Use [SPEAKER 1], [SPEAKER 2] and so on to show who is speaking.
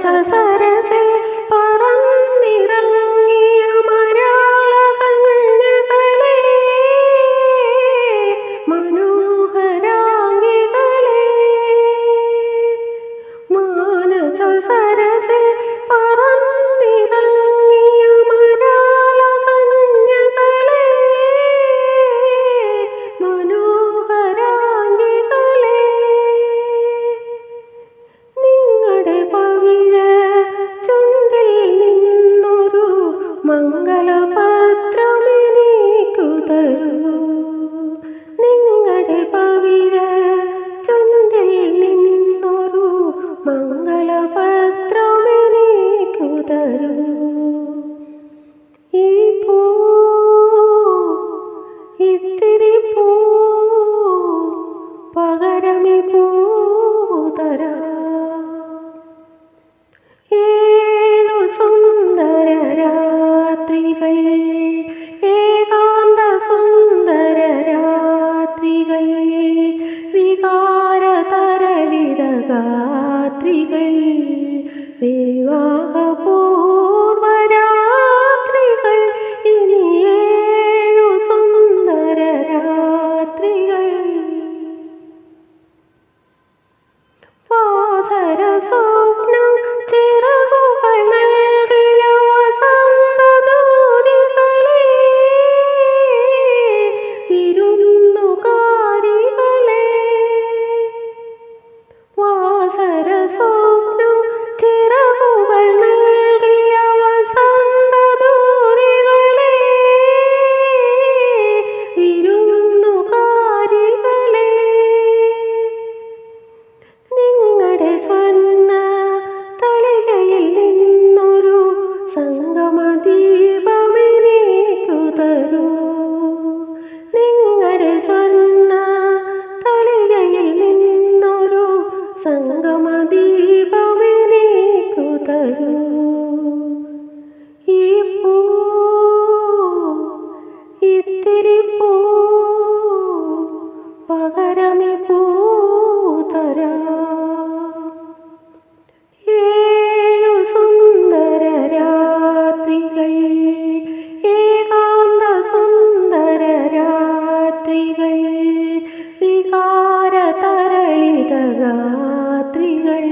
[SPEAKER 1] sa പൂതര ഏഴു സുന്ദര രാത്രികൾ ഏകാന്ത സുന്ദര രാത്രികൾ വികാര തരളിത ഗാത്രികൾ വിവാ വരൂ ഈ പൂ ഇത്തിരി പൂ സുന്ദര രാത്രികൾ ഏകാന്ത സുന്ദര രാത്രികൾ വികാര രാത്രികൾ